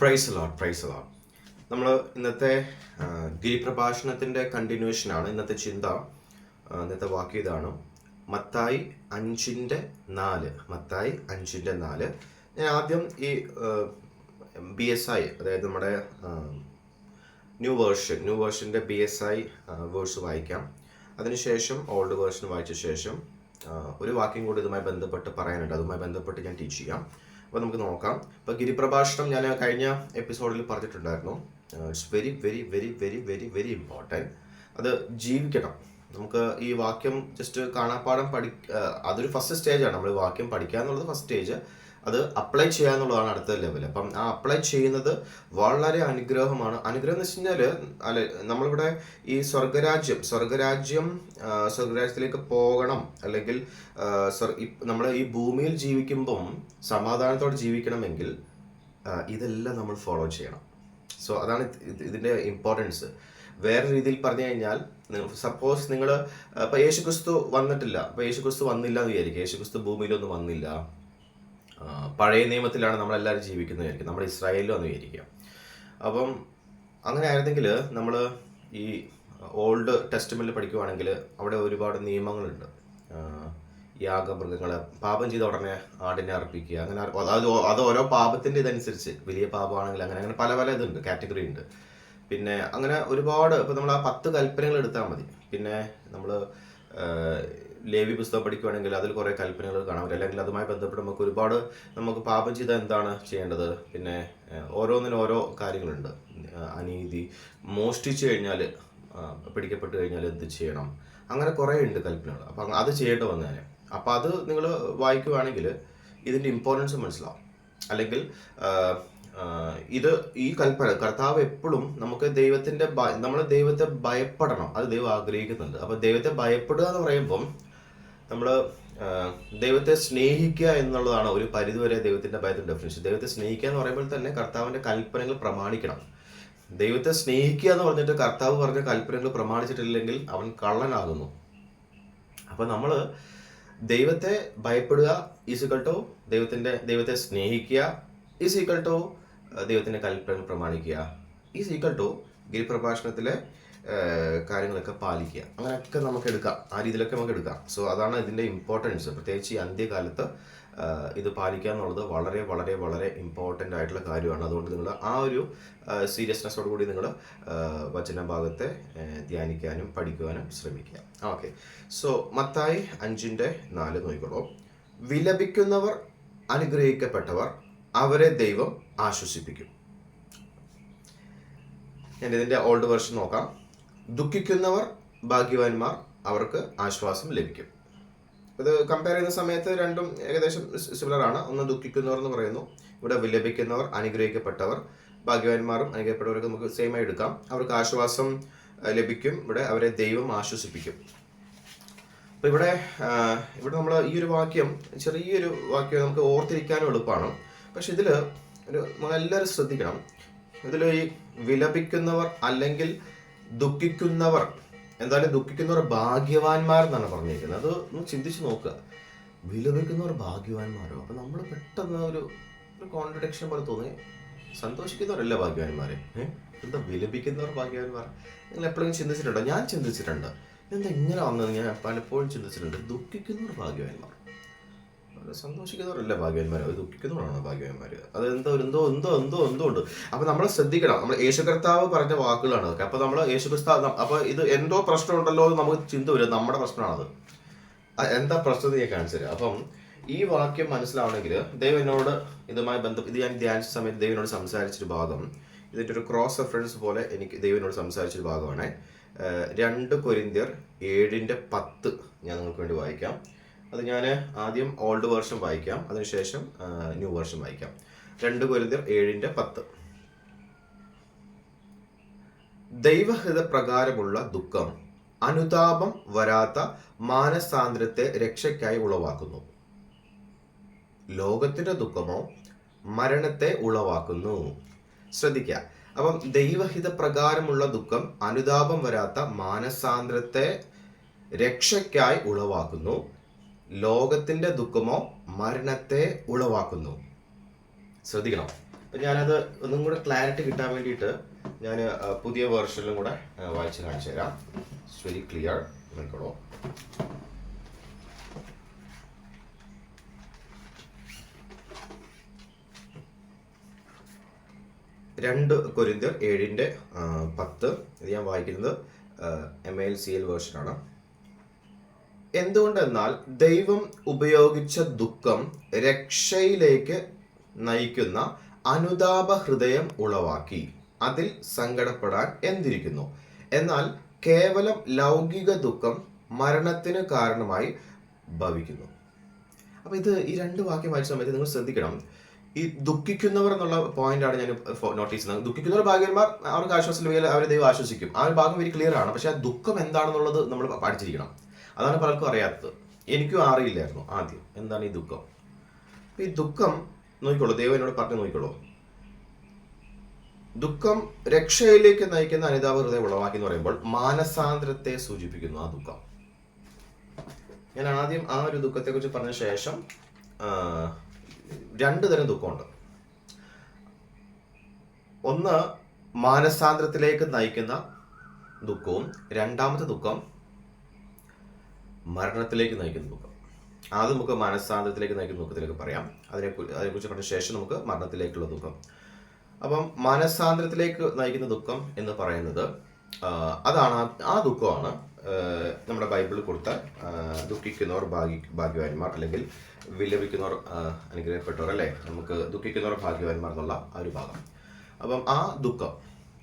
Price ലോട്ട് price ലോട്ട് നമ്മൾ ഇന്നത്തെ ഗിരിപ്രഭാഷണത്തിന്റെ കണ്ടിന്യൂഷനാണ് ഇന്നത്തെ ചിന്ത ഇന്നത്തെ വാക്ക് ഇതാണ്. മത്തായി അഞ്ചിന്റെ നാല്. മത്തായി അഞ്ചിന്റെ നാല്. ഞാൻ ആദ്യം ഈ ബി എസ് ഐ അതായത് നമ്മുടെ ന്യൂ വേർഷൻ ന്യൂ വേർഷന്റെ ബി എസ് ഐ വേഴ്സ് വായിക്കാം. അതിനുശേഷം ഓൾഡ് വേർഷൻ വായിച്ച ശേഷം ഒരു വാക്യം കൂടി ഇതുമായി ബന്ധപ്പെട്ട് പറയാനുണ്ട്. അതുമായി ബന്ധപ്പെട്ട് ഞാൻ ടീച്ച് ചെയ്യാം. അപ്പോൾ നമുക്ക് നോക്കാം. ഇപ്പോൾ ഗിരിപ്രഭാഷണം ഞാൻ കഴിഞ്ഞ എപ്പിസോഡിൽ പറഞ്ഞിട്ടുണ്ടായിരുന്നു. It's very very very very very very important അത് ജീവിക്കണം. നമുക്ക് ഈ വാക്യം ജസ്റ്റ് കാണാപ്പാടം പഠി അതൊരു ഫസ്റ്റ് സ്റ്റേജാണ് നമ്മൾ വാക്യം പഠിക്കുക എന്നുള്ളത് ഫസ്റ്റ് സ്റ്റേജ് അത് അപ്ലൈ ചെയ്യുക എന്നുള്ളതാണ് അടുത്ത ലെവൽ അപ്പം ആ അപ്ലൈ ചെയ്യുന്നത് വളരെ അനുഗ്രഹമാണ്. അനുഗ്രഹം എന്ന് വെച്ച് കഴിഞ്ഞാൽ അല്ലെ നമ്മളിവിടെ ഈ സ്വർഗരാജ്യം സ്വർഗരാജ്യം സ്വർഗരാജ്യത്തിലേക്ക് പോകണം. അല്ലെങ്കിൽ നമ്മൾ ഈ ഭൂമിയിൽ ജീവിക്കുമ്പം സമാധാനത്തോടെ ജീവിക്കണമെങ്കിൽ ഇതെല്ലാം നമ്മൾ ഫോളോ ചെയ്യണം. സോ അതാണ് ഇത് ഇതിന്റെ ഇമ്പോർട്ടൻസ് വേറെ രീതിയിൽ പറഞ്ഞു കഴിഞ്ഞാൽ സപ്പോസ് നിങ്ങൾ ഇപ്പം യേശുക്രിസ്തു വന്നിട്ടില്ല. ഇപ്പം യേശുക്രിസ്തു വന്നില്ല എന്ന് വിചാരിക്കുക യേശുക്രിസ്തു ഭൂമിയിലൊന്നും വന്നില്ല. പഴയ നിയമത്തിലാണ് നമ്മളെല്ലാവരും ജീവിക്കുന്നത് വിചാരിക്കുക നമ്മുടെ ഇസ്രായേലിലും എന്ന് വിചാരിക്കുക അപ്പം അങ്ങനെ ആയിരുന്നെങ്കിൽ നമ്മൾ ഈ ഓൾഡ് ടെസ്റ്റ്മെന്റിൽ പഠിക്കുവാണെങ്കിൽ അവിടെ ഒരുപാട് നിയമങ്ങളുണ്ട്. യാഗമൃഗങ്ങൾ പാപം ചെയ്ത ഉടനെ ആടിനെ അർപ്പിക്കുക അങ്ങനെ അത് അത് ഓരോ പാപത്തിന്റെ ഇതനുസരിച്ച് വലിയ പാപമാണെങ്കിൽ അങ്ങനെ അങ്ങനെ പല പല ഇതുണ്ട് കാറ്റഗറി ഉണ്ട്. പിന്നെ അങ്ങനെ ഒരുപാട് ഇപ്പം നമ്മൾ ആ പത്ത് കൽപ്പനകൾ എടുത്താൽ മതി. പിന്നെ നമ്മൾ ലേവി പുസ്തകം പഠിക്കുകയാണെങ്കിൽ അതിൽ കുറേ കൽപ്പനകൾ കാണാൻ പറ്റും. അല്ലെങ്കിൽ അതുമായി ബന്ധപ്പെട്ട് നമുക്ക് ഒരുപാട് നമുക്ക് പാപം ചെയ്താൽ എന്താണ് ചെയ്യേണ്ടത്? പിന്നെ ഓരോന്നിനും ഓരോ കാര്യങ്ങളുണ്ട്. അനീതി മോഷ്ടിച്ചു കഴിഞ്ഞാൽ പിടിക്കപ്പെട്ട് കഴിഞ്ഞാൽ എന്ത് ചെയ്യണം? അങ്ങനെ കുറേ ഉണ്ട് കൽപ്പനകൾ. അപ്പം അത് ചെയ്യേണ്ടി വന്നാൽ അപ്പോൾ അത് നിങ്ങൾ വായിക്കുവാണെങ്കിൽ ഇതിന്റെ ഇമ്പോർട്ടൻസ് മനസ്സിലാവും. അല്ലെങ്കിൽ ഇത് ഈ കൽപ്പന കർത്താവ് എപ്പോഴും നമുക്ക് ദൈവത്തിന്റെ നമ്മൾ ദൈവത്തെ ഭയപ്പെടണം. അത് ദൈവം ആഗ്രഹിക്കുന്നുണ്ട്. അപ്പൊ ദൈവത്തെ ഭയപ്പെടുക എന്ന് പറയുമ്പം നമ്മൾ ദൈവത്തെ സ്നേഹിക്കുക എന്നുള്ളതാണ് ഒരു പരിധിവരെ ദൈവത്തിന്റെ ഭയത്തിന്റെ ഡെഫിനേഷൻ ദൈവത്തെ സ്നേഹിക്കുക എന്ന് പറയുമ്പോൾ തന്നെ കർത്താവിന്റെ കൽപ്പനകൾ പ്രമാണിക്കണം. ദൈവത്തെ സ്നേഹിക്കുക എന്ന് പറഞ്ഞിട്ട് കർത്താവ് പറഞ്ഞ കൽപ്പനകൾ പ്രമാണിച്ചിട്ടില്ലെങ്കിൽ അവൻ കള്ളനാകുന്നു. അപ്പൊ നമ്മൾ ദൈവത്തെ ഭയപ്പെടുക ഈസിക്കൽ ടു ദൈവത്തിന്റെ ദൈവത്തെ സ്നേഹിക്കുക ഈസ് ഈക്വൽ ടു ദൈവത്തിന്റെ കൽപ്പനകൾ പ്രമാണിക്കുക. ഈസ് ഈക്വൽ ടു ഗിരിപ്രഭാഷണത്തിലെ കാര്യങ്ങളൊക്കെ പാലിക്കുക. അങ്ങനെയൊക്കെ നമുക്ക് എടുക്കാം. ആ രീതിയിലൊക്കെ നമുക്ക് എടുക്കാം. സോ അതാണ് ഇതിന്റെ ഇമ്പോർട്ടൻസ് പ്രത്യേകിച്ച് ഈ അന്ത്യകാലത്ത് ഇത് പാലിക്കുക എന്നുള്ളത് വളരെ വളരെ വളരെ ഇമ്പോർട്ടന്റ് ആയിട്ടുള്ള കാര്യമാണ്. അതുകൊണ്ട് നിങ്ങൾ ആ ഒരു സീരിയസ്നെസ്സോട് കൂടി നിങ്ങൾ വചന ഭാഗത്തെ ധ്യാനിക്കാനും പഠിക്കുവാനും ശ്രമിക്കുക. ഓക്കെ സോ മത്തായി അഞ്ചിന്റെ നാല് നോക്കിക്കോളൂ. വിലപിക്കുന്നവർ അനുഗ്രഹിക്കപ്പെട്ടവർ അവരെ ദൈവം ആശ്വസിപ്പിക്കും. ഞാൻ ഇതിന്റെ ഓൾഡ് വേർഷൻ നോക്കാം. ദുഃഖിക്കുന്നവർ ഭാഗ്യവാന്മാർ അവർക്ക് ആശ്വാസം ലഭിക്കും. ഇത് കമ്പയർ ചെയ്യുന്ന സമയത്ത് രണ്ടും ഏകദേശം സിമിലർ ആണ്. ഒന്ന് ദുഃഖിക്കുന്നവർ എന്ന് പറയുന്നു. ഇവിടെ വിലപിക്കുന്നവർ അനുഗ്രഹിക്കപ്പെട്ടവർ ഭാഗ്യവാന്മാരും അനുഗ്രഹപ്പെട്ടവർക്ക് നമുക്ക് സെയിം ആയി എടുക്കാം. അവർക്ക് ആശ്വാസം ലഭിക്കും. ഇവിടെ അവരെ ദൈവം ആശ്വസിപ്പിക്കും. അപ്പൊ ഇവിടെ ഇവിടെ നമ്മൾ ഈ ഒരു വാക്യം ചെറിയൊരു വാക്യം നമുക്ക് ഓർത്തിരിക്കാനും എളുപ്പമാണ്. പക്ഷെ ഇതിൽ ഒരു നമ്മളെല്ലാവരും ശ്രദ്ധിക്കണം. ഇതിൽ ഈ വിലപിക്കുന്നവർ അല്ലെങ്കിൽ ദുഃഖിക്കുന്നവർ എന്തായാലും ദുഃഖിക്കുന്നവർ ഭാഗ്യവാന്മാർ എന്നാണ് പറഞ്ഞിരിക്കുന്നത്. അത് ഒന്ന് ചിന്തിച്ചു നോക്കുക. വിലപിക്കുന്നവർ ഭാഗ്യവാന്മാരോ? അപ്പൊ നമ്മൾ പെട്ടെന്ന് ഒരു കോൺട്രഡിക്ഷൻ പോലെ തോന്നി. സന്തോഷിക്കുന്നവരല്ല ഭാഗ്യവാന്മാരെ? എന്താ വിലപിക്കുന്നവർ ഭാഗ്യവാന്മാർ? നിങ്ങൾ എപ്പോഴും ചിന്തിച്ചിട്ടുണ്ടോ? ഞാൻ ചിന്തിച്ചിട്ടുണ്ട്. എന്താ ഇങ്ങനെ വന്നത്? ഞാൻ പലപ്പോഴും ചിന്തിച്ചിട്ടുണ്ട്. ദുഃഖിക്കുന്നവർ ഭാഗ്യവാന്മാർ. സന്തോഷിക്കുന്നവരല്ല ഭാഗ്യവാന്മാർ അവർ ദുഃഖിക്കുന്നവരാണ് ഭാഗ്യവാന്മാർ അത് എന്തോ എന്തോ എന്തോ എന്തോ എന്തോ ഉണ്ട്. അപ്പൊ നമ്മൾ ശ്രദ്ധിക്കണം. നമ്മൾ യേശു കർത്താവ് പറഞ്ഞ വാക്കുകളാണ് അതൊക്കെ. അപ്പൊ നമ്മൾ യേശു കർത്താവ് അപ്പൊ ഇത് എന്തോ പ്രശ്നമുണ്ടല്ലോ എന്ന് നമുക്ക് ചിന്ത വരും. നമ്മുടെ പ്രശ്നമാണത്. എന്താ പ്രശ്നം ഞാൻ കാണിച്ചു തരാം. അപ്പം ഈ വാക്യം മനസ്സിലാവണമെങ്കിൽ ദൈവം എന്നോട് ഇതുമായി ബന്ധം ഇത് ഞാൻ ധ്യാനിച്ച സമയത്ത് ദൈവനോട് സംസാരിച്ചൊരു ഭാഗം. ഇതിന്റെ ഒരു ക്രോസ് റെഫറൻസ് പോലെ എനിക്ക് ദൈവനോട് സംസാരിച്ചൊരു ഭാഗമാണ്. രണ്ട് കൊരിന്തിയർ ഏഴിന്റെ പത്ത് ഞാൻ നിങ്ങൾക്ക് വേണ്ടി വായിക്കാം. അത് ഞാൻ ആദ്യം ഓൾഡ് വേർഷൻ വായിക്കാം. അതിനുശേഷം ന്യൂ വേർഷൻ വായിക്കാം. രണ്ട് പൊരുതിർ ഏഴിന്റെ പത്ത്. ദൈവഹിത പ്രകാരമുള്ള ദുഃഖം അനുതാപം വരാത്ത മാനസാന്തരത്തെ രക്ഷയ്ക്കായി ഉളവാക്കുന്നു. ലോകത്തിന്റെ ദുഃഖമോ മരണത്തെ ഉളവാക്കുന്നു. ശ്രദ്ധിക്കുക അപ്പം ദൈവഹിത പ്രകാരമുള്ള ദുഃഖം അനുതാപം വരാത്ത മാനസാന്തരത്തെ രക്ഷയ്ക്കായി ഉളവാക്കുന്നു. ലോകത്തിന്റെ ദുഃഖമോ മരണത്തെ ഉളവാക്കുന്നു. ശ്രദ്ധിക്കണം. അപ്പം ഞാനത് ഒന്നും കൂടെ ക്ലാരിറ്റി കിട്ടാൻ വേണ്ടിയിട്ട് ഞാൻ പുതിയ വേർഷനിലും കൂടെ വായിച്ച് കാണിച്ചു തരാം. ഇറ്റ്സ് വെരി ക്ലിയർ നോക്കണോ രണ്ട് കൊരിന്ത്യർ ഏഴിന്റെ പത്ത്. ഇത് ഞാൻ വായിക്കുന്നത് എം എൽ സി എൽ വേർഷനാണ് എന്തുകൊണ്ടെന്നാൽ ദൈവം ഉപയോഗിച്ച ദുഃഖം രക്ഷയിലേക്ക് നയിക്കുന്ന അനുതാപ ഹൃദയം ഉളവാക്കി. അതിൽ സങ്കടപ്പെടാൻ എന്തിരിക്കുന്നു? എന്നാൽ കേവലം ലൗകിക ദുഃഖം മരണത്തിന് കാരണമായി ഭവിക്കുന്നു. അപ്പൊ ഇത് ഈ രണ്ട് വാക്യം വായിച്ച സമയത്ത് നിങ്ങൾ ശ്രദ്ധിക്കണം. ഈ ദുഃഖിക്കുന്നവർ എന്നുള്ള പോയിന്റ് ആണ് ഞാൻ നോട്ടീസ് ചെയ്യുന്നത്. ദുഃഖിക്കുന്നവർ ഭാഗ്യന്മാർ അവർക്ക് ആശ്വാസം അവരെ ദൈവം ആശ്വസിക്കും. ആ ഒരു ഭാഗം വെരി ക്ലിയർ ആണ്. പക്ഷെ ആ ദുഃഖം എന്താണെന്നുള്ളത് നമ്മൾ പഠിച്ചിരിക്കണം. അതാണ് പലർക്കും അറിയാത്തത്. എനിക്കും അറിയില്ലായിരുന്നു ആദ്യം. എന്താണ് ഈ ദുഃഖം? ഈ ദുഃഖം നോക്കിക്കോളൂ ദൈവം എന്നോട് പറഞ്ഞു നോക്കിക്കോളൂ. ദുഃഖം രക്ഷയിലേക്ക് നയിക്കുന്ന അനിതാപ ഹൃദയം ഉളവാക്കി എന്ന് പറയുമ്പോൾ മാനസാന്തരത്തെ സൂചിപ്പിക്കുന്നു ആ ദുഃഖം. ഞാൻ ആദ്യം ആ ഒരു ദുഃഖത്തെക്കുറിച്ച് പറഞ്ഞ ശേഷം രണ്ടു തരം ദുഃഖമുണ്ട്. ഒന്ന് മാനസാന്തരത്തിലേക്ക് നയിക്കുന്ന ദുഃഖവും രണ്ടാമത്തെ ദുഃഖം മരണത്തിലേക്ക് നയിക്കുന്ന ദുഃഖം ആദ്യം നമുക്ക് മനസ്സാന്തരത്തിലേക്ക് നയിക്കുന്ന ദുഃഖത്തിലേക്ക് പറയാം. അതിനെ അതിനെക്കുറിച്ച് പറഞ്ഞ ശേഷം നമുക്ക് മരണത്തിലേക്കുള്ള ദുഃഖം. അപ്പം മനസ്സാന്തരത്തിലേക്ക് നയിക്കുന്ന ദുഃഖം എന്ന് പറയുന്നത് അതാണ് ആ- ദുഃഖമാണ് നമ്മുടെ ബൈബിളിൽ കൊടുത്ത ദുഃഖിക്കുന്നവർ ഭാഗ്യ ഭാഗ്യവാന്മാർ അല്ലെങ്കിൽ വിലപിക്കുന്നവർ അനുഗ്രഹപ്പെട്ടവർ അല്ലേ? നമുക്ക് ദുഃഖിക്കുന്നവർ ഭാഗ്യവാന്മാർ എന്നുള്ള ആ ഒരു ഭാഗം. അപ്പം ആ ദുഃഖം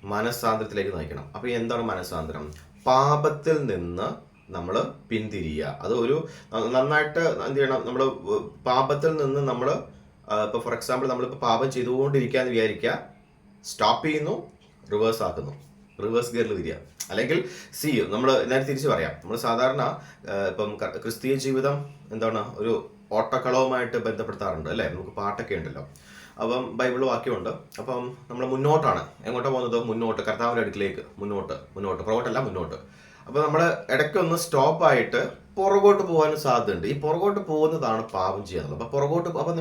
മനസ്സാന്തരത്തിലേക്ക് നയിക്കണം. അപ്പം എന്താണ് മനസ്സാന്തരം പാപത്തിൽ നിന്ന് നമ്മൾ പിന്തിരിയുക അത് ഒരു നന്നായിട്ട് എന്ത് ചെയ്യണം നമ്മൾ പാപത്തിൽ നിന്ന് നമ്മൾ ഇപ്പോൾ ഫോർ എക്സാമ്പിൾ നമ്മളിപ്പോൾ പാപം ചെയ്തുകൊണ്ടിരിക്കാന്ന് വിചാരിക്കുക സ്റ്റോപ്പ് ചെയ്യുന്നു റിവേഴ്സ് ആക്കുന്നു. റിവേഴ്സ് ഗിയറിൽ വരിക. അല്ലെങ്കിൽ സി നമ്മൾ ഞാൻ തിരിച്ചു പറയാം. നമ്മൾ സാധാരണ ഇപ്പം ക്രിസ്തീയ ജീവിതം എന്താണ് ഒരു ഓട്ടക്കളവുമായിട്ട് ബന്ധപ്പെടുത്താറുണ്ട് അല്ലേ? നമുക്ക് പാട്ടൊക്കെ ഉണ്ടല്ലോ. അപ്പം ബൈബിൾ വാക്യമുണ്ട്. അപ്പം നമ്മൾ മുന്നോട്ടാണ്. എങ്ങോട്ടാണ് പോകുന്നത്? മുന്നോട്ട്. കർത്താവിന്റെ അടുക്കിലേക്ക്. മുന്നോട്ട്. മുന്നോട്ട്. പുറകോട്ടല്ല മുന്നോട്ട്. അപ്പോൾ നമ്മൾ ഇടയ്ക്കൊന്ന് സ്റ്റോപ്പ് ആയിട്ട് പുറകോട്ട് പോകാനും സാധ്യതയുണ്ട്. ഈ പുറകോട്ട് പോകുന്നതാണ് പാപം ചെയ്യുന്നത്. അപ്പോൾ പുറകോട്ട് അപ്പം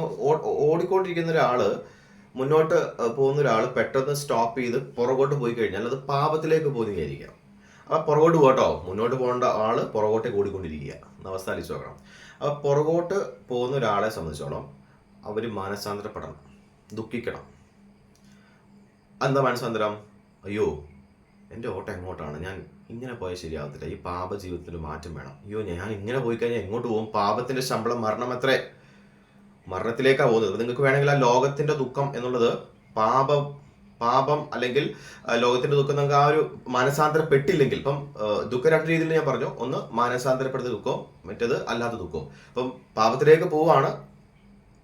ഓടിക്കൊണ്ടിരിക്കുന്ന ഒരാൾ മുന്നോട്ട് പോകുന്ന ഒരാൾ പെട്ടെന്ന് സ്റ്റോപ്പ് ചെയ്ത് പുറകോട്ട് പോയി കഴിഞ്ഞാൽ അത് പാപത്തിലേക്ക് പോകുന്നതായിരിക്കാം അപ്പോൾ പുറകോട്ട് പോകട്ടോ മുന്നോട്ട് പോകേണ്ട ആൾ പുറകോട്ടേക്ക് ഓടിക്കൊണ്ടിരിക്കുക. എന്ന അവസ്ഥ ആലോചിച്ച് നോക്കണം. അപ്പോൾ പുറകോട്ട് പോകുന്ന ഒരാളെ സംബന്ധിച്ചോളം അവർ മാനസാന്തരപ്പെടണം. ദുഃഖിക്കണം. എന്താ മാനസാന്തരം? അയ്യോ എന്റെ ഓട്ടം എങ്ങോട്ടാണ്? ഞാൻ ഇങ്ങനെ പോയാൽ ശരിയാവത്തില്ല. ഈ പാപ ജീവിതത്തിൽ മാറ്റം വേണം. അയ്യോ ഞാൻ ഇങ്ങനെ പോയി കഴിഞ്ഞാൽ എങ്ങോട്ട് പോകും? പാപത്തിന്റെ ശമ്പളം മരണം എത്രേ? മരണത്തിലേക്കാണ് പോകുന്നത്. നിങ്ങൾക്ക് വേണമെങ്കിൽ ആ ലോകത്തിന്റെ ദുഃഖം എന്നുള്ളത് പാപം പാപം അല്ലെങ്കിൽ ലോകത്തിന്റെ ദുഃഖം നിങ്ങൾക്ക് ആ ഒരു മാനസാന്തരപ്പെട്ടില്ലെങ്കിൽ ഇപ്പം ദുഃഖം രണ്ട് രീതിയിൽ ഞാൻ പറഞ്ഞു. ഒന്ന് മാനസാന്തരപ്പെടുന്ന ദുഃഖവും മറ്റേത് അല്ലാത്ത ദുഃഖവും. അപ്പം പാപത്തിലേക്ക് പോവാണ്.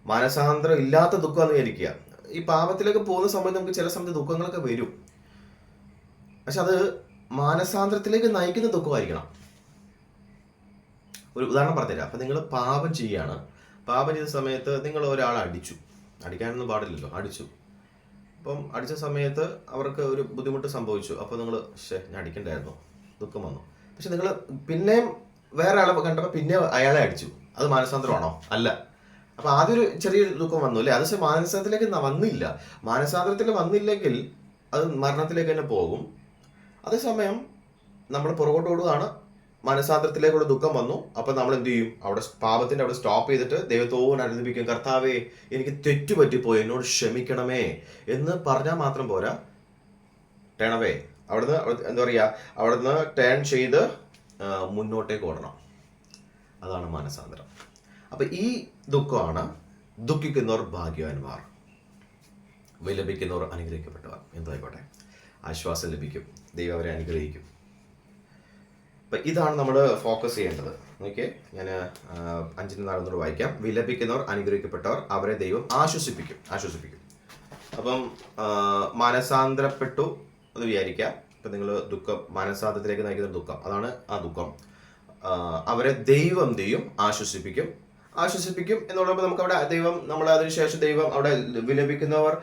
മാനസാന്തരം ഇല്ലാത്ത ദുഃഖം എന്ന് വിചാരിക്കുക. ഈ പാപത്തിലേക്ക് പോകുന്ന സമയത്ത് നമുക്ക് ചില സമയത്ത് ദുഃഖങ്ങളൊക്കെ വരും. പക്ഷെ അത് മാനസാന്തരത്തിലേക്ക് നയിക്കുന്ന ദുഃഖമായിരിക്കണം. ഒരു ഉദാഹരണം പറഞ്ഞുതരാം. അപ്പം നിങ്ങൾ പാപം ചെയ്യുകയാണ്. പാപം ചെയ്ത സമയത്ത് നിങ്ങൾ ഒരാളെ അടിച്ചു. അടിക്കാനൊന്നും പാടില്ലല്ലോ. അടിച്ചു. അപ്പം അടിച്ച സമയത്ത് അവർക്ക് ഒരു ബുദ്ധിമുട്ട് സംഭവിച്ചു. അപ്പോൾ നിങ്ങൾ ശേ ഞാൻ അടിക്കണ്ടായിരുന്നു. ദുഃഖം വന്നു. പക്ഷെ നിങ്ങൾ പിന്നെയും വേറെ ആളെ കണ്ടപ്പോൾ പിന്നെ അയാളെ അടിച്ചു. അത് മാനസാന്തരമാണോ? അല്ല. അപ്പൊ ആദ്യം ഒരു ചെറിയ ദുഃഖം വന്നു അല്ലേ? അത് മാനസാന്തരത്തിലേക്ക് വന്നില്ല. മാനസാന്തരത്തിൽ വന്നില്ലെങ്കിൽ അത് മരണത്തിലേക്ക് തന്നെ പോകും. അതേസമയം നമ്മൾ പുറകോട്ട് ഓടുകയാണ്. മനസാന്തരത്തിലേക്കുള്ള ദുഃഖം വന്നു. അപ്പൊ നമ്മൾ എന്ത് ചെയ്യും? അവിടെ പാപത്തിന്റെ അവിടെ സ്റ്റോപ്പ് ചെയ്തിട്ട് ദൈവത്തോട് അനുദിപ്പിക്കും കർത്താവേ എനിക്ക് തെറ്റുപറ്റിപ്പോയി എന്നോട് ക്ഷമിക്കണമേ എന്ന് പറഞ്ഞാൽ മാത്രം പോരാ. ടേണവേ അവിടുന്ന് അവിടെ- എന്താ പറയാ? അവിടുന്ന് ടേൺ ചെയ്ത് മുന്നോട്ടേക്ക് ഓടണം. അതാണ് മനസാന്തരം അപ്പൊ ഈ ദുഃഖമാണ് ദുഃഖിക്കുന്നവർ ഭാഗ്യവാന്മാർ. വിലപിക്കുന്നവർ അനുഗ്രഹിക്കപ്പെട്ടവർ. എന്തായിക്കോട്ടെ? ആശ്വാസം ലഭിക്കും. ദൈവം അവരെ അനുഗ്രഹിക്കും. അപ്പൊ ഇതാണ് നമ്മൾ ഫോക്കസ് ചെയ്യേണ്ടത്. ഓക്കെ ഞാൻ അഞ്ചിന് നാളെന്നോട് വായിക്കാം. വിലപിക്കുന്നവർ അനുഗ്രഹിക്കപ്പെട്ടവർ അവരെ ദൈവം ആശ്വസിപ്പിക്കും. ആശ്വസിപ്പിക്കും. അപ്പം മനസാന്തരപ്പെട്ടു എന്ന് വിചാരിക്കാം. ഇപ്പം നിങ്ങൾ ദുഃഖം മാനസാന്തരത്തിലേക്ക് നയിക്കുന്ന ദുഃഖം. അതാണ് ആ ദുഃഖം. അവരെ ദൈവം ദൈവം ആശ്വസിപ്പിക്കും. ആശ്വസിപ്പിക്കും. എന്നുള്ളപ്പോൾ നമുക്ക് അവിടെ ദൈവം നമ്മൾ അതിനുശേഷം ദൈവം അവിടെ വിലപിക്കുന്നവർ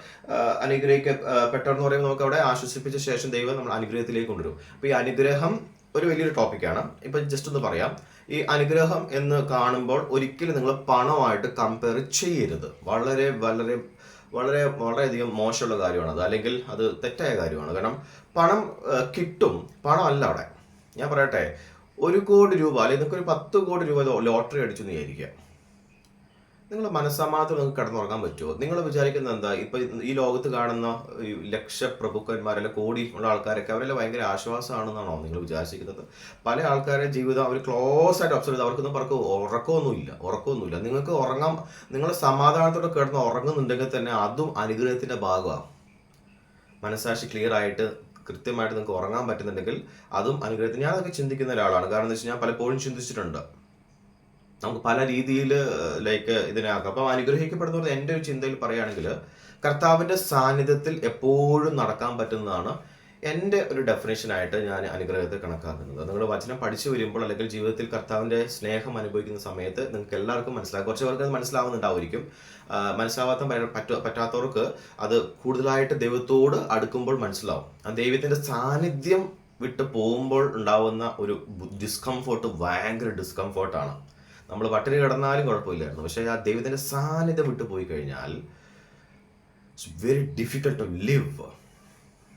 അനുഗ്രഹിക്കപ്പെട്ടവർ പറയുമ്പോൾ നമുക്ക് അവിടെ ആശ്വസിപ്പിച്ച ശേഷം ദൈവം നമ്മൾ അനുഗ്രഹത്തിലേക്ക് കൊണ്ടുവരും. അപ്പോൾ ഈ അനുഗ്രഹം ഒരു വലിയൊരു ടോപ്പിക്കാണ്. ഇപ്പൊ ജസ്റ്റ് ഒന്ന് പറയാം. ഈ അനുഗ്രഹം എന്ന് കാണുമ്പോൾ ഒരിക്കലും നിങ്ങൾ പണമായിട്ട് കമ്പയർ ചെയ്യരുത്. വളരെ വളരെ വളരെ വളരെയധികം മോശമുള്ള കാര്യമാണ് അത്. അല്ലെങ്കിൽ അത് തെറ്റായ കാര്യമാണ്. കാരണം പണം കിട്ടും. പണം അല്ല അവിടെ. ഞാൻ പറയട്ടെ ഒരു കോടി രൂപ അല്ലെങ്കിൽ ഒരു പത്ത് കോടി രൂപ ലോട്ടറി അടിച്ചു എന്ന് വിചാരിക്കുക. നിങ്ങൾ മനസ്സമാധാനം നിങ്ങൾക്ക് കിടന്നുറങ്ങാൻ പറ്റുമോ? നിങ്ങൾ വിചാരിക്കുന്നത് എന്താ? ഇപ്പൊ ഈ ലോകത്ത് കാണുന്ന ലക്ഷപ്രഭുക്കന്മാരല്ല കോടി ഉള്ള ആൾക്കാരൊക്കെ അവരെല്ലാം ഭയങ്കര ആശ്വാസമാണെന്നാണോ നിങ്ങൾ വിചാരിച്ചിരിക്കുന്നത്? പല ആൾക്കാരുടെ ജീവിതം അവർ ക്ലോസ് ആയിട്ട് ഒബ്സർവ് ചെയ്ത് അവർക്കൊന്നും പറക്ക് ഉറക്കമൊന്നുമില്ല ഉറക്കമൊന്നുമില്ല. നിങ്ങൾക്ക് ഉറങ്ങാൻ നിങ്ങൾ സമാധാനത്തോടെ കിടന്ന് ഉറങ്ങുന്നുണ്ടെങ്കിൽ തന്നെ അതും അനുഗ്രഹത്തിന്റെ ഭാഗമാണ് മനസ്സാക്ഷി ക്ലിയർ ആയിട്ട് കൃത്യമായിട്ട് നിങ്ങൾക്ക് ഉറങ്ങാൻ പറ്റുന്നുണ്ടെങ്കിൽ അതും അനുഗ്രഹത്തിന് ഞാൻ അതൊക്കെ ചിന്തിക്കുന്ന ഒരാളാണ്. കാരണം എന്താ വെച്ചാൽ ഞാൻ പലപ്പോഴും ചിന്തിച്ചിട്ടുണ്ട്. നമുക്ക് പല രീതിയിൽ ലൈക്ക് ഇതിനാക്കാം അപ്പം അനുഗ്രഹിക്കപ്പെടുന്നത് എന്റെ ഒരു ചിന്തയിൽ പറയുകയാണെങ്കിൽ കർത്താവിന്റെ സാന്നിധ്യത്തിൽ എപ്പോഴും നടക്കാൻ പറ്റുന്നതാണ് എന്റെ ഒരു ഡെഫിനേഷനായിട്ട് ഞാൻ അനുഗ്രഹത്തെ കണക്കാക്കുന്നത്. നിങ്ങൾ വചനം പഠിച്ചു വരുമ്പോൾ അല്ലെങ്കിൽ ജീവിതത്തിൽ കർത്താവിന്റെ സ്നേഹം അനുഭവിക്കുന്ന സമയത്ത് നിങ്ങൾക്ക് എല്ലാവർക്കും മനസ്സിലാകും. കുറച്ച് പേർക്ക് അത് മനസ്സിലാവുന്നുണ്ടാവുമായിരിക്കും. മനസ്സിലാവാത്ത പറ്റ പറ്റാത്തവർക്ക് അത് കൂടുതലായിട്ട് ദൈവത്തോട് അടുക്കുമ്പോൾ മനസ്സിലാവും. ആ ദൈവത്തിന്റെ സാന്നിധ്യം വിട്ട് പോകുമ്പോൾ ഉണ്ടാവുന്ന ഒരു ഡിസ്കംഫോർട്ട് ഭയങ്കര ഡിസ്കംഫോർട്ടാണ് നമ്മൾ പട്ടിണി കിടന്നാലും കുഴപ്പമില്ലായിരുന്നു. പക്ഷേ ആ ദൈവത്തിന്റെ സാന്നിധ്യം വിട്ടു പോയി കഴിഞ്ഞാൽ it's very difficult to live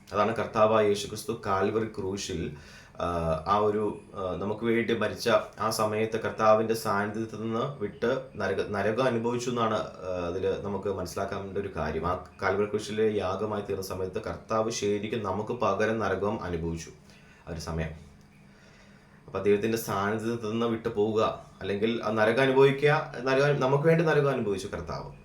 അതാണ് കർത്താവായ യേശു ക്രിസ്തു കാൽവറി ക്രൂശിൽ ആ, ഒരു നമുക്ക് വേണ്ടി മരിച്ച ആ സമയത്ത് കർത്താവിന്റെ സാന്നിധ്യത്തിൽ നിന്ന് വിട്ട് നരക നരകം അനുഭവിച്ചു എന്നാണ് അതിൽ നമുക്ക് മനസ്സിലാക്കാൻ ഒരു കാര്യം. ആ കാൽവറി ക്രൂശിലെ യാഗമായി തീർന്ന സമയത്ത് കർത്താവ് ശരിക്കും നമുക്ക് പകരം നരകം അനുഭവിച്ചു ആ ഒരു സമയം. അപ്പൊ ദൈവത്തിന്റെ സാന്നിധ്യത്തിൽ നിന്ന് വിട്ടു പോവുക അല്ലെങ്കിൽ നരകം അനുഭവിക്കുക നരകം നമുക്ക് വേണ്ടി നരകം അനുഭവിച്ചു കർത്താവ്.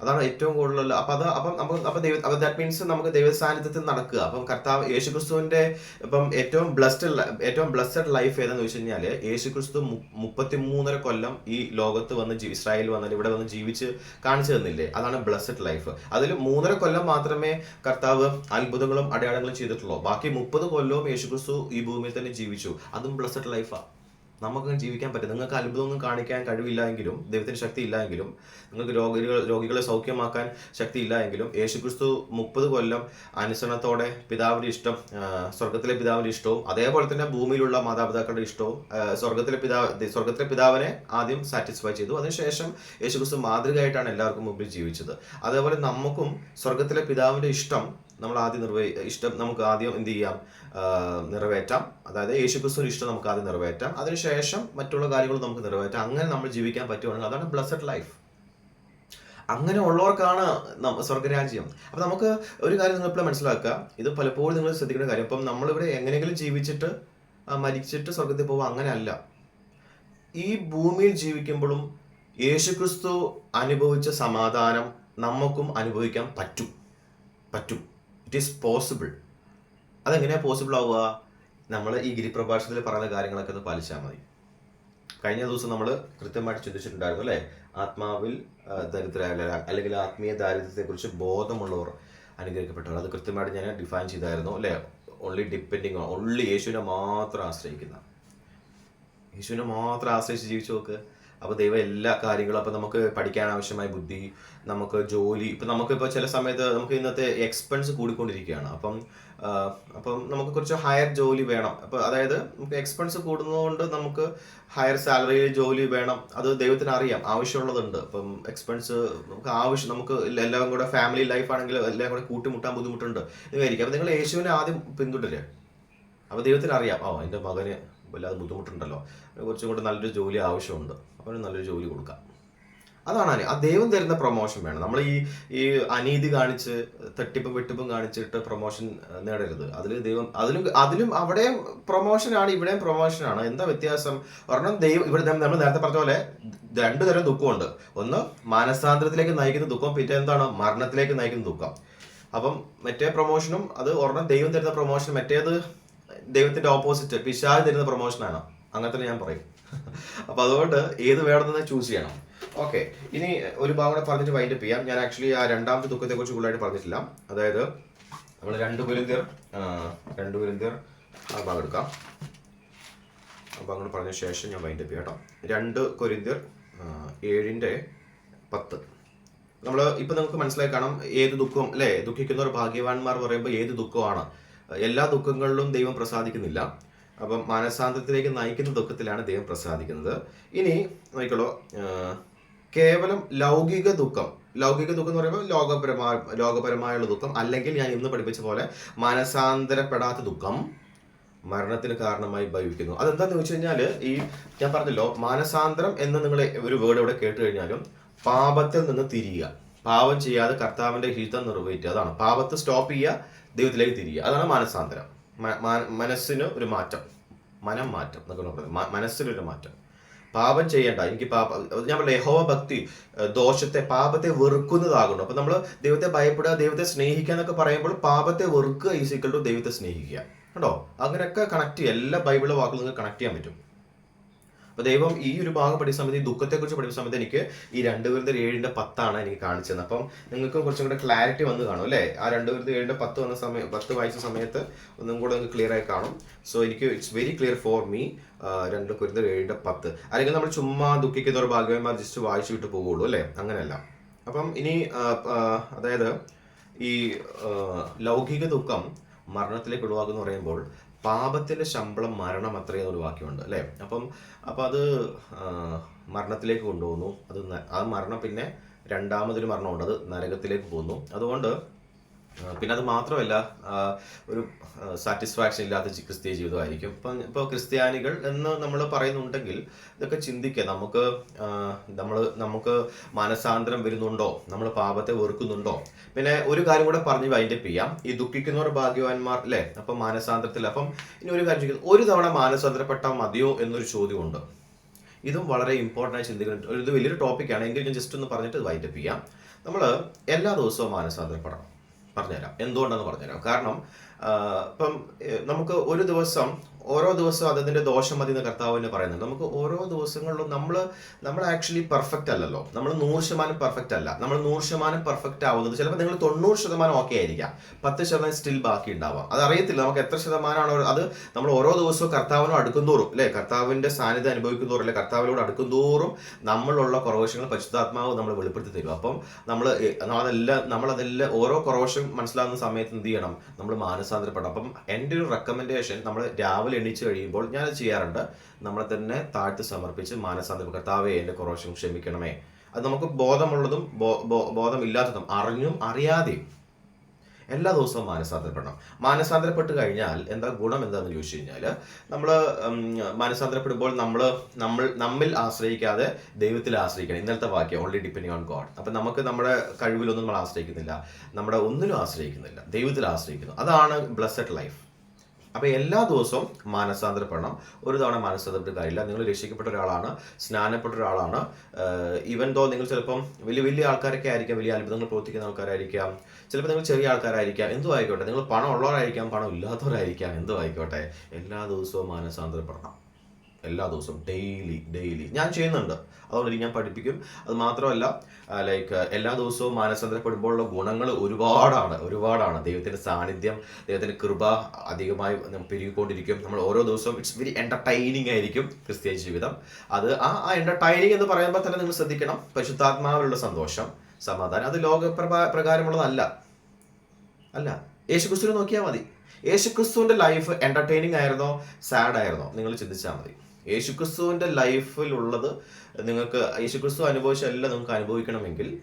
അതാണ് ഏറ്റവും കൂടുതലുള്ള അപ്പൊ അത് അപ്പം നമുക്ക് അപ്പൊ ദൈവ അപ്പൊ ദാറ്റ് മീൻസ് നമുക്ക് ദൈവ സാന്നിധ്യത്തിൽ നടക്കുക. അപ്പം കർത്താവ് യേശു ക്രിസ്തുവിന്റെ ഇപ്പം ഏറ്റവും ബ്ലസ്ഡ് ഏറ്റവും ബ്ലസ്ഡ് ലൈഫ് ഏതെന്ന് വെച്ച് കഴിഞ്ഞാൽ യേശുക്രിസ്തു മുപ്പത്തി മൂന്നര കൊല്ലം ഈ ലോകത്ത് വന്ന് ഇസ്രായേൽ ഇസ്രായേലിൽ വന്ന് ഇവിടെ വന്ന് ജീവിച്ച് കാണിച്ചു തന്നില്ലേ? അതാണ് ബ്ലസ്ഡ് ലൈഫ് അതിൽ മൂന്നര കൊല്ലം മാത്രമേ കർത്താവ് അത്ഭുതങ്ങളും അടയാളങ്ങളും ചെയ്തിട്ടുള്ളൂ. ബാക്കി മുപ്പത് കൊല്ലവും യേശു ക്രിസ്തു ഈ ഭൂമിയിൽ തന്നെ ജീവിച്ചു. അതും ബ്ലസ്ഡ് ലൈഫാണ് നമുക്ക് ജീവിക്കാൻ പറ്റും. നിങ്ങൾക്ക് അത്ഭുതമൊന്നും കാണിക്കാൻ കഴിവില്ല എങ്കിലും ദൈവത്തിന് ശക്തി ഇല്ല എങ്കിലും നിങ്ങൾക്ക് രോഗികൾ രോഗികളെ സൗഖ്യമാക്കാൻ ശക്തി ഇല്ല എങ്കിലും യേശുക്രിസ്തു മുപ്പത് കൊല്ലം അനുസരണത്തോടെ പിതാവിന്റെ ഇഷ്ടം സ്വർഗത്തിലെ പിതാവിന്റെ ഇഷ്ടവും അതേപോലെ തന്നെ ഭൂമിയിലുള്ള മാതാപിതാക്കളുടെ ഇഷ്ടവും സ്വർഗത്തിലെ പിതാവ് സ്വർഗത്തിലെ പിതാവിനെ ആദ്യം സാറ്റിസ്ഫൈ ചെയ്തു. അതിനുശേഷം യേശുക്രിസ്തു മാതൃകയായിട്ടാണ് എല്ലാവർക്കും മുമ്പിൽ ജീവിച്ചത്. അതേപോലെ നമുക്കും സ്വർഗത്തിലെ പിതാവിന്റെ ഇഷ്ടം നമ്മൾ ആദ്യം നിർവഹി ഇഷ്ടം നമുക്ക് ആദ്യം എന്ത് ചെയ്യാം? നിറവേറ്റാം. അതായത് യേശുക്രിസ്തുവിന്റെ ഇഷ്ടം നമുക്ക് ആദ്യം നിറവേറ്റാം. അതിനുശേഷം മറ്റുള്ള കാര്യങ്ങൾ നമുക്ക് നിറവേറ്റാം. അങ്ങനെ നമ്മൾ ജീവിക്കാൻ പറ്റുവാണെങ്കിൽ അതാണ് ബ്ലസ്ഡ് ലൈഫ് അങ്ങനെ ഉള്ളവർക്കാണ് സ്വർഗരാജ്യം അപ്പൊ നമുക്ക് ഒരു കാര്യം നിങ്ങൾ ഇപ്പോൾ മനസ്സിലാക്കുക. ഇത് പലപ്പോഴും നിങ്ങൾ ശ്രദ്ധിക്കേണ്ട കാര്യം. ഇപ്പം നമ്മളിവിടെ എങ്ങനെയെങ്കിലും ജീവിച്ചിട്ട് മരിച്ചിട്ട് സ്വർഗത്തിൽ പോകുക അങ്ങനെയല്ല. ഈ ഭൂമിയിൽ ജീവിക്കുമ്പോഴും യേശുക്രിസ്തു അനുഭവിച്ച സമാധാനം നമുക്കും അനുഭവിക്കാൻ പറ്റും. പറ്റും. ഇറ്റ് ഈസ് പോസിബിൾ അതെങ്ങനെയാ പോസിബിൾ ആവുക? നമ്മൾ ഈ ഗിരിപ്രഭാഷണത്തിൽ പറയുന്ന കാര്യങ്ങളൊക്കെ ഒന്ന് പാലിച്ചാൽ മതി. കഴിഞ്ഞ ദിവസം നമ്മൾ കൃത്യമായിട്ട് ചിന്തിച്ചിട്ടുണ്ടായിരുന്നു അല്ലേ? ആത്മാവിൽ ദരിദ്രരായ അല്ലെങ്കിൽ ആത്മീയ ദാരിദ്ര്യത്തെക്കുറിച്ച് ബോധമുള്ളവർ അനുഗ്രഹിക്കപ്പെട്ടവർ അത് കൃത്യമായിട്ട് ഞാൻ ഡിഫൈൻ ചെയ്തായിരുന്നു അല്ലേ? ഓൺലി ഡിപ്പെൻഡിങ് ഓൺലി യേശുവിനെ മാത്രം ആശ്രയിക്കുന്ന. യേശുവിനെ മാത്രം ആശ്രയിച്ച് ജീവിച്ചു നോക്ക്. അപ്പോൾ ദൈവം എല്ലാ കാര്യങ്ങളും അപ്പോൾ നമുക്ക് പഠിക്കാൻ ആവശ്യമായ ബുദ്ധി നമുക്ക് ജോലി ഇപ്പം നമുക്കിപ്പോൾ ചില സമയത്ത് നമുക്ക് ഇന്നത്തെ എക്സ്പെൻസ് കൂടിക്കൊണ്ടിരിക്കുകയാണ്. അപ്പം അപ്പം നമുക്ക് കുറച്ച് ഹയർ ജോലി വേണം. അപ്പോൾ അതായത് നമുക്ക് എക്സ്പെൻസ് കൂടുന്നതുകൊണ്ട് നമുക്ക് ഹയർ സാലറിയിൽ ജോലി വേണം. അത് ദൈവത്തിന് അറിയാം. ആവശ്യമുള്ളതുണ്ട്. അപ്പം എക്സ്പെൻസ് നമുക്ക് ആവശ്യം നമുക്ക് എല്ലാം കൂടെ ഫാമിലി ലൈഫ് ആണെങ്കിൽ എല്ലാം കൂടെ കൂട്ടിമുട്ടാൻ ബുദ്ധിമുട്ടുണ്ട് എന്ന് വിചാരിക്കും അപ്പം നിങ്ങൾ യേശുവിനെ ആദ്യം പിന്തുടരുക അപ്പോൾ ദൈവത്തിന് അറിയാം. ഓ എന്റെ മകന് വല്ലാതെ ബുദ്ധിമുട്ടുണ്ടല്ലോ. കുറച്ചും കൂടെ നല്ലൊരു ജോലി ആവശ്യമുണ്ട്. അവന് നല്ലൊരു ജോലി കൊടുക്കാം. അതാണ് ആ ദൈവം തരുന്ന പ്രൊമോഷൻ വേണം. നമ്മൾ ഈ ഈ അനീതി കാണിച്ച് തട്ടിപ്പും വെട്ടിപ്പും കാണിച്ചിട്ട് പ്രൊമോഷൻ നേടരുത്. അതിൽ ദൈവം അതിലും അതിലും അവിടെയും പ്രൊമോഷനാണ് ഇവിടെയും പ്രൊമോഷനാണ് എന്താ വ്യത്യാസം? ഒരെണ്ണം ദൈവം ഇവിടെ നമ്മൾ നേരത്തെ പറഞ്ഞ പോലെ രണ്ടു തരം ദുഃഖമുണ്ട്. ഒന്ന് മാനസാന്തരത്തിലേക്ക് നയിക്കുന്ന ദുഃഖം പിന്നെ എന്താണ്? മരണത്തിലേക്ക് നയിക്കുന്ന ദുഃഖം. അപ്പം മറ്റേ പ്രൊമോഷനും അത് ഒരെണ്ണം ദൈവം തരുന്ന പ്രൊമോഷൻ മറ്റേത് ദൈവത്തിന്റെ ഓപ്പോസിറ്റ് പിശാജ് തരുന്ന പ്രൊമോഷനാണ് അങ്ങനെ തന്നെ ഞാൻ പറയും. അപ്പൊ അതുകൊണ്ട് ഏത് വേണമെന്ന് ചൂസ് ചെയ്യണം. ഓക്കെ ഇനി ഒരു ഭാഗം കൂടെ പറഞ്ഞിട്ട് വൈൻഡപ്പ് ചെയ്യാം. ഞാൻ ആക്ച്വലി ആ രണ്ടാമത്തെ ദുഃഖത്തെ കുറിച്ച് കൂടുതലായിട്ട് പറഞ്ഞിട്ടില്ല. അതായത് നമ്മൾ രണ്ട് കുരിന്തിയർ രണ്ട് കുരിന്തിയർ ആ ഭാഗം എടുക്കാം. ഭാഗം കൂടെ പറഞ്ഞ ശേഷം ഞാൻ വൈൻഡപ്പ് ചെയ്യാം കേട്ടോ. രണ്ട് കൊരിന്തിർ ഏഴിന്റെ പത്ത്. നമ്മൾ ഇപ്പൊ നമുക്ക് മനസ്സിലായി കാണാം ഏത് ദുഃഖം അല്ലേ? ദുഃഖിക്കുന്നവർ ഭാഗ്യവാന്മാർ പറയുമ്പോൾ ഏത് ദുഃഖമാണ്? എല്ലാ ദുഃഖങ്ങളിലും ദൈവം പ്രസാദിക്കുന്നില്ല. അപ്പം മാനസാന്തരത്തിലേക്ക് നയിക്കുന്ന ദുഃഖത്തിലാണ് ദൈവം പ്രസാദിക്കുന്നത്. ഇനി നോക്കിക്കോളൂ കേവലം ലൗകിക ദുഃഖം ലൗകിക ദുഃഖം എന്ന് പറയുമ്പോൾ ലോകപരമായ ലോകപരമായുള്ള ദുഃഖം അല്ലെങ്കിൽ ഞാൻ ഇന്ന് പഠിപ്പിച്ച പോലെ മാനസാന്തരപ്പെടാത്ത ദുഃഖം മരണത്തിന് കാരണമായി ഭവിക്കുന്നു. അതെന്താന്ന് ചോദിച്ചു കഴിഞ്ഞാൽ ഈ ഞാൻ പറഞ്ഞല്ലോ മാനസാന്തരം എന്ന് നിങ്ങൾ ഒരു വേർഡ് ഇവിടെ കേട്ട് കഴിഞ്ഞാലും പാപത്തിൽ നിന്ന് തിരിയുക. പാപം ചെയ്യാതെ കർത്താവിന്റെ ഹിതം നിറവേറ്റുക. അതാണ് പാപത്തെ സ്റ്റോപ്പ് ചെയ്യുക ദൈവത്തിലേക്ക് തിരിയുക. അതാണ് മാനസാന്തരം. മനസ്സിന് ഒരു മാറ്റം. മനം മാറ്റം എന്നൊക്കെ പറയുന്നത് മനസ്സിലൊരു മാറ്റം. പാപം ചെയ്യണ്ട. എനിക്ക് പാപ ഞാൻ പറഞ്ഞ യഹോവ ഭക്തി ദോഷത്തെ പാപത്തെ വെറുക്കുന്നതാകുന്നു. അപ്പൊ നമ്മൾ ദൈവത്തെ ഭയപ്പെടുക ദൈവത്തെ സ്നേഹിക്കുക എന്നൊക്കെ പറയുമ്പോൾ പാപത്തെ വെറുക്കുക ഈസിക്കൽ ടു ദൈവത്തെ സ്നേഹിക്കുക. കേട്ടോ അങ്ങനെയൊക്കെ കണക്ട് ചെയ്യുക എല്ലാ ബൈബിളും വാക്കുകളും നിങ്ങൾക്ക് കണക്ട് ചെയ്യാൻ പറ്റും. അപ്പൊ ദൈവം ഈ ഒരു ഭാഗം പഠിച്ച സമയത്ത് ഈ ദുഃഖത്തെക്കുറിച്ച് പഠിച്ച സമയത്ത് എനിക്ക് ഈ രണ്ട് പേരുടെ പത്താണ് എനിക്ക് കാണിച്ചത് അപ്പം നിങ്ങൾക്ക് കുറച്ചും കൂടെ ക്ലാരിറ്റി വന്ന് കാണും അല്ലേ? ആ രണ്ട് പേരുടെ ഏഴിന്റെ പത്ത് വന്ന സമയം പത്ത് വായിച്ച സമയത്ത് ഒന്നും കൂടെ നിങ്ങൾക്ക് ക്ലിയർ ആയി കാണും. സോ എനിക്ക് it's very clear for me രണ്ട് കുരുന്ന ഏഴിന്റെ പത്ത്. അല്ലെങ്കിൽ നമ്മൾ ചുമ്മാ ദുഃഖിക്കുന്ന ഒരു ഭാഗ്യവന്മാർ ജസ്റ്റ് വായിച്ചു വിട്ട് പോവുള്ളൂ അല്ലേ? അങ്ങനെയല്ല. അപ്പം ഇനി അതായത് ഈ ലൗകിക ദുഃഖം മരണത്തിലേക്ക് ഒഴിവാക്കുന്നു പറയുമ്പോൾ പാപത്തിന്റെ ശമ്പളം മരണം അത്രയും എന്നൊരു വാക്യമുണ്ട് അല്ലേ? അപ്പം അപ്പം അത് മരണത്തിലേക്ക് കൊണ്ടുപോകുന്നു. അത് ആ മരണം പിന്നെ രണ്ടാമതൊരു മരണമുണ്ട്. അത് നരകത്തിലേക്ക് പോകുന്നു. അതുകൊണ്ട് പിന്നെ അത് മാത്രമല്ല ഒരു സാറ്റിസ്ഫാക്ഷൻ ഇല്ലാത്ത ക്രിസ്തീയ ജീവിതമായിരിക്കും. ഇപ്പം ഇപ്പോൾ ക്രിസ്ത്യാനികൾ എന്ന് നമ്മൾ പറയുന്നുണ്ടെങ്കിൽ ഇതൊക്കെ ചിന്തിക്കുക. നമുക്ക് നമ്മൾ നമുക്ക് മനസാന്തരം വരുന്നുണ്ടോ? നമ്മൾ പാപത്തെ വെറുക്കുന്നുണ്ടോ? പിന്നെ ഒരു കാര്യം കൂടെ പറഞ്ഞ് വൈൻഡപ്പ് ചെയ്യാം. ഈ ദുഃഖിക്കുന്നവർ ഭാഗ്യവാന്മാർ അല്ലേ? അപ്പം മാനസാന്തരത്തിൽ അപ്പം ഇനി ഒരു കാര്യം ചോദിക്കുന്നത് ഒരു തവണ മാനസാന്തരപ്പെട്ടാൽ മതിയോ എന്നൊരു ചോദ്യമുണ്ട്. ഇതും വളരെ ഇമ്പോർട്ടന്റ് ആയി ചിന്തിക്കുന്നുണ്ട്. ഇത് വലിയൊരു ടോപ്പിക്കാണ് എങ്കിൽ ഞാൻ ജസ്റ്റ് ഒന്ന് പറഞ്ഞിട്ട് വൈൻഡപ്പ് ചെയ്യാം. നമ്മൾ എല്ലാ ദിവസവും മാനസാന്തരപ്പെടണം. പറഞ്ഞുതരാം. എന്തുകൊണ്ടെന്ന് പറഞ്ഞുതരാം. കാരണം ഇപ്പം നമുക്ക് ഒരു ദിവസം ഓരോ ദിവസവും അതതിന്റെ ദോഷം മതി എന്ന് കർത്താവിന് പറയുന്നുണ്ട്. നമുക്ക് ഓരോ ദിവസങ്ങളിലും നമ്മൾ നമ്മൾ ആക്ച്വലി പെർഫെക്റ്റ് അല്ലല്ലോ. നമ്മൾ നൂറ് ശതമാനം പെർഫെക്റ്റ് അല്ല. നമ്മൾ നൂറ് ശതമാനം പെർഫെക്റ്റ് ആവുന്നത് ചിലപ്പോൾ നിങ്ങൾ തൊണ്ണൂറ് ശതമാനം ഓക്കെ ആയിരിക്കാം. പത്ത് ശതമാനം സ്റ്റിൽ ബാക്കി ഉണ്ടാവാം. അത് അറിയത്തില്ല. നമുക്ക് എത്ര ശതമാനമാണോ അത് നമ്മൾ ഓരോ ദിവസവും കർത്താവിനോട് അടുക്കുന്തോറും അല്ലേ? കർത്താവിന്റെ സാന്നിധ്യം അനുഭവിക്കുന്നതോറും അല്ലെ? കർത്താവിനോട് അടുക്കുന്തോറും നമ്മളുള്ള കുറവശങ്ങൾ പരിശുദ്ധാത്മാവ് നമ്മൾ വെളിപ്പെടുത്തി തരും. അപ്പം നമ്മൾ അതെല്ലാം നമ്മളതെല്ലാം ഓരോ കുറവശം മനസ്സിലാകുന്ന സമയത്ത് എന്ത് ചെയ്യണം? നമ്മൾ മാനസാന്തരപ്പെടണം. അപ്പം എന്റെ ഒരു റെക്കമെൻഡേഷൻ നമ്മൾ രാവിലെ എണീച്ച് കഴിയുമ്പോൾ ഞാൻ ചെയ്യാറുണ്ട്. നമ്മളെ തന്നെ താഴ്ത്തി സമർപ്പിച്ച് മാനസാന്തി കർത്താവേ എന്റെ കുറവശം ക്ഷമിക്കണമേ. അത് നമുക്ക് ബോധമുള്ളതും ബോധമില്ലാത്തതും അറിഞ്ഞും അറിയാതെയും എല്ലാ ദിവസവും മാനസാന്തരപ്പെടണം. മാനസാന്തരപ്പെട്ട് കഴിഞ്ഞാൽ എന്താ ഗുണം എന്താന്ന് ചോദിച്ചു കഴിഞ്ഞാൽ നമ്മൾ മാനസാന്തരപ്പെടുമ്പോൾ നമ്മൾ നമ്മൾ നമ്മിൽ ആശ്രയിക്കാതെ ദൈവത്തിൽ ആശ്രയിക്കണം. ഇന്നലത്തെ വാക്യം ഓൺലി ഡിപ്പെൻഡിങ് ഓൺ ഗോഡ് അപ്പം നമുക്ക് നമ്മുടെ കഴിവിലൊന്നും നമ്മൾ ആശ്രയിക്കുന്നില്ല. നമ്മുടെ ഒന്നിനും ആശ്രയിക്കുന്നില്ല. ദൈവത്തിൽ ആശ്രയിക്കുന്നു. അതാണ് ബ്ലസ്സഡ് ലൈഫ് അപ്പൊ എല്ലാ ദിവസവും മാനസാന്തരപ്പെടണം. ഒരു തവണ മാനസാന്തരപ്പെട്ട് കാര്യമില്ല. നിങ്ങൾ രക്ഷിക്കപ്പെട്ട ഒരാളാണ് സ്നാനപ്പെട്ട ഒരാളാണ്. ഈവൻ ദോ നിങ്ങൾ ചിലപ്പം വലിയ വലിയ ആൾക്കാരൊക്കെ ആയിരിക്കാം വലിയ അത്ഭുതങ്ങൾ പ്രവർത്തിക്കുന്ന ആൾക്കാരായിരിക്കാം ചിലപ്പോൾ നിങ്ങൾ ചെറിയ ആൾക്കാരായിരിക്കാം എന്തു ആയിക്കോട്ടെ. നിങ്ങൾ പണം ഉള്ളവരായിരിക്കാം പണം ഇല്ലാത്തവരായിരിക്കാം എന്തു ആയിക്കോട്ടെ. എല്ലാ ദിവസവും മാനസാന്തരപ്പെടണം. എല്ലാ ദിവസവും ഡെയിലി ഡെയിലി ഞാൻ ചെയ്യുന്നുണ്ട്. അതുകൊണ്ട് ഞാൻ പഠിപ്പിക്കും. അത് മാത്രമല്ല ലൈക്ക് എല്ലാ ദിവസവും മാനസാന്തരപ്പെടുമ്പോഴുള്ള ഗുണങ്ങൾ ഒരുപാടാണ് ഒരുപാടാണ്. ദൈവത്തിന്റെ സാന്നിധ്യം ദൈവത്തിന്റെ കൃപ അധികമായി പെരുകിക്കൊണ്ടിരിക്കും. നമ്മൾ ഓരോ ദിവസവും ഇറ്റ്സ് വെരി എന്റർടൈനിങ് ആയിരിക്കും ക്രിസ്ത്യൻ ജീവിതം. അത് ആ ആ എന്റർടൈനിങ് എന്ന് പറയുമ്പോൾ തന്നെ നിങ്ങൾ ശ്രദ്ധിക്കണം. പരിശുദ്ധാത്മാവിലുള്ള സന്തോഷം സമാധാനം. അത് ലോക പ്രകാരമുള്ളതല്ല. അല്ല. യേശുക്രിസ്തുവിനെ നോക്കിയാൽ മതി. യേശുക്രിസ്തുവിന്റെ ലൈഫ് എന്റർടൈനിങ് ആയിരുന്നോ? സാഡ് ആയിരുന്നോ? നിങ്ങൾ ചിന്തിച്ചാൽ മതി. യേശുക്രിസ്തുവിന്റെ ലൈഫിലുള്ളത് നിങ്ങൾക്ക് യേശുക്രിസ്തു അനുഭവിച്ചല്ല നിങ്ങൾക്ക് അനുഭവിക്കണമെങ്കിൽ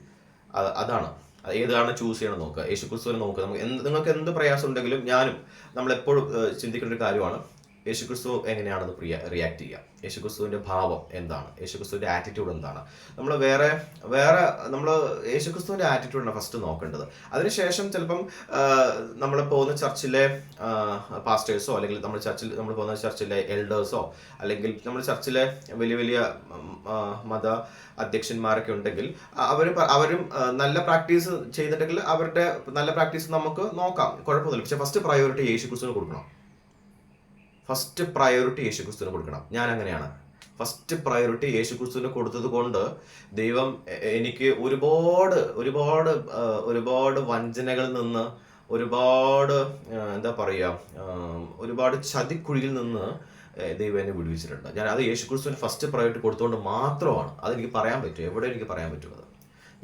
അതാണ്. ഏതാണ് ചൂസ് ചെയ്യണം നോക്കുക. യേശുക്രിസ്തുവിനെ നോക്കുക. നമുക്ക് എന്ത് നിങ്ങൾക്ക് എന്ത് പ്രയാസം ഉണ്ടെങ്കിലും ഞാനും നമ്മൾ എപ്പോഴും ചിന്തിക്കേണ്ട ഒരു കാര്യമാണ്. യേശുക്രിസ്തു പ്രിയ റിയാക്ട് ചെയ്യുക. യേശുക്രിസ്തുവിന്റെ ഭാവം എന്താണ്? യേശുക്രിസ്തുവിന്റെ ആറ്റിറ്റ്യൂഡ് എന്താണ്? നമ്മൾ വേറെ വേറെ നമ്മൾ യേശുക്രിസ്തുവിന്റെ ആറ്റിറ്റ്യൂഡാണ് ഫസ്റ്റ് നോക്കേണ്ടത്. അതിനുശേഷം ചിലപ്പം നമ്മൾ പോകുന്ന ചർച്ചിലെ പാസ്റ്റേഴ്സോ അല്ലെങ്കിൽ നമ്മൾ ചർച്ചിൽ നമ്മൾ പോകുന്ന ചർച്ചിലെ എൽഡേഴ്സോ അല്ലെങ്കിൽ നമ്മൾ ചർച്ചിലെ വലിയ വലിയ മത അധ്യക്ഷന്മാരൊക്കെ ഉണ്ടെങ്കിൽ അവർ അവരും നല്ല പ്രാക്ടീസ് ചെയ്തിട്ടുണ്ടെങ്കിൽ അവരുടെ നല്ല പ്രാക്ടീസ് നമുക്ക് നോക്കാം. കുഴപ്പമൊന്നുമില്ല. പക്ഷെ ഫസ്റ്റ് പ്രയോറിറ്റി യേശുക്രിസ്തുവിന് കൊടുക്കണം. ഫസ്റ്റ് പ്രയോറിറ്റി യേശുക്രിസ്തുവിന് കൊടുക്കണം. ഞാൻ അങ്ങനെയാണ് ഫസ്റ്റ് പ്രയോറിറ്റി യേശുക്രിസ്തുവിന് കൊടുത്തത് കൊണ്ട് ദൈവം എനിക്ക് ഒരുപാട് ഒരുപാട് ഒരുപാട് വഞ്ചനകളിൽ നിന്ന് ഒരുപാട് എന്താ പറയുക ഒരുപാട് ചതിക്കുഴിയിൽ നിന്ന് ദൈവം എന്നെ വിടുവിച്ചിട്ടുണ്ട്. ഞാൻ അത് യേശുക്രിസ്തുവിന് ഫസ്റ്റ് പ്രയോറിറ്റി കൊടുത്തുകൊണ്ട് മാത്രമാണ്. അതെനിക്ക് പറയാൻ പറ്റും എവിടെ എനിക്ക് പറയാൻ പറ്റും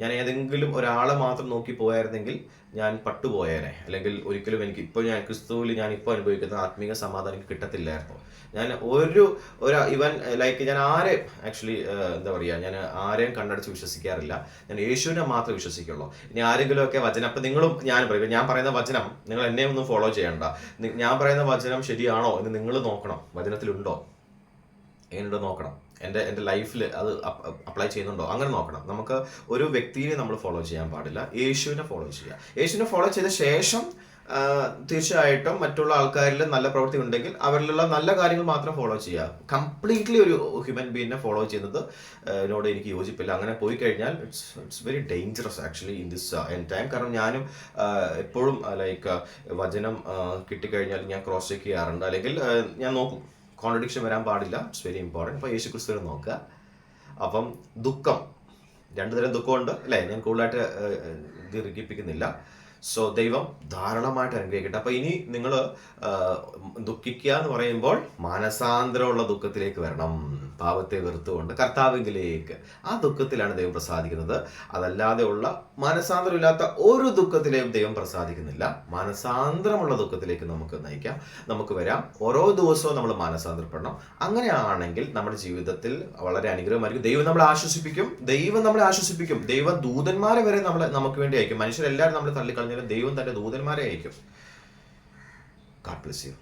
ഞാൻ ഏതെങ്കിലും ഒരാളെ മാത്രം നോക്കി പോയായിരുന്നെങ്കിൽ ഞാൻ പട്ടുപോയേനെ. അല്ലെങ്കിൽ ഒരിക്കലും എനിക്ക് ഇപ്പോൾ ഞാൻ ക്രിസ്തുവിൽ ഞാൻ ഇപ്പോൾ അനുഭവിക്കുന്ന ആത്മീയ സമാധാനം എനിക്ക് കിട്ടത്തില്ലായിരുന്നു. ഞാൻ ഒരു ഒരു ഇവൻ ലൈക്ക് ഞാൻ ആരെയും ആക്ച്വലി എന്താ പറയുക ഞാൻ ആരെയും കണ്ണടച്ച് വിശ്വസിക്കാറില്ല. ഞാൻ യേശുവിനെ മാത്രം വിശ്വസിക്കുള്ളൂ. ഇനി ആരെങ്കിലുമൊക്കെ വചനം അപ്പം നിങ്ങളും ഞാൻ പറയും ഞാൻ പറയുന്ന വചനം നിങ്ങൾ എന്നെ ഒന്നും ഫോളോ ചെയ്യണ്ട. ഞാൻ പറയുന്ന വചനം ശരിയാണോ എന്ന് നിങ്ങൾ നോക്കണം. വചനത്തിലുണ്ടോ? എങ്ങനെയുണ്ടോ നോക്കണം. എന്റെ എന്റെ ലൈഫിൽ അത് അപ്ലൈ ചെയ്യുന്നുണ്ടോ? അങ്ങനെ നോക്കണം. നമുക്ക് ഒരു വ്യക്തിയെ നമ്മൾ ഫോളോ ചെയ്യാൻ പാടില്ല. യേശുവിനെ ഫോളോ ചെയ്യുക യേശുവിനെ ഫോളോ ചെയ്ത ശേഷം തീർച്ചയായിട്ടും മറ്റുള്ള ആൾക്കാരിൽ നല്ല പ്രവൃത്തി ഉണ്ടെങ്കിൽ അവരിലുള്ള നല്ല കാര്യങ്ങൾ മാത്രം ഫോളോ ചെയ്യുക. കംപ്ലീറ്റ്ലി ഒരു ഹ്യൂമൻ ബീങ്ങിനെ ഫോളോ ചെയ്യുന്നത് എന്നോട് നോട് എനിക്ക് യോജിപ്പില്ല. അങ്ങനെ പോയി കഴിഞ്ഞാൽ it's it's very dangerous actually in this end time കാരണം ഞാനും എപ്പോഴും ലൈക്ക് വചനം കിട്ടിക്കഴിഞ്ഞാൽ ഞാൻ ക്രോസ് ചെക്ക് ചെയ്യാറുണ്ട്. അല്ലെങ്കിൽ ഞാൻ നോക്കും. കോൺട്രഡിക്ഷൻ വരാൻ പാടില്ല. ഇറ്റ്സ് വെരി ഇമ്പോർട്ടന്റ് അപ്പോൾ യേശു ക്രിസ്തുവിനെ നോക്കുക. അപ്പം ദുഃഖം. രണ്ടുതരം ദുഃഖമുണ്ട്. അല്ലേ? ഞാൻ കൂടുതലായിട്ട് ദീർഘിപ്പിക്കുന്നില്ല. സോ ദൈവം ധാരാളമായിട്ട് അനുഗ്രഹിക്കട്ടെ. അപ്പോൾ ഇനി നിങ്ങൾ ദുഃഖിക്കുക എന്ന് പറയുമ്പോൾ മാനസാന്തരമുള്ള ദുഃഖത്തിലേക്ക് വരണം. പാപത്തെ വെറുത്തുകൊണ്ട് കർത്താവിങ്കിലേക്ക്. ആ ദുഃഖത്തിലാണ് ദൈവം പ്രസാദിക്കുന്നത്. അതല്ലാതെ ഉള്ള മാനസാന്തരമില്ലാത്ത ഒരു ദുഃഖത്തിലെയും ദൈവം പ്രസാദിക്കുന്നില്ല. മാനസാന്തരമുള്ള ദുഃഖത്തിലേക്ക് നമുക്ക് നയിക്കാം. നമുക്ക് വരാം. ഓരോ ദിവസവും നമ്മൾ മാനസാന്തരപ്പെടണം. അങ്ങനെയാണെങ്കിൽ നമ്മുടെ ജീവിതത്തിൽ വളരെ അനുഗ്രഹമായിരിക്കും. ദൈവം നമ്മളെ ആശ്വസിപ്പിക്കും. ദൈവം നമ്മളെ ആശ്വസിപ്പിക്കും. ദൈവ ദൂതന്മാരെ വരെ നമ്മളെ നമുക്ക് വേണ്ടി അയക്കും. മനുഷ്യരെല്ലാവരും നമ്മളെ തള്ളിക്കളഞ്ഞാലും ദൈവം തന്റെ ദൂതന്മാരെ അയക്കും. God bless you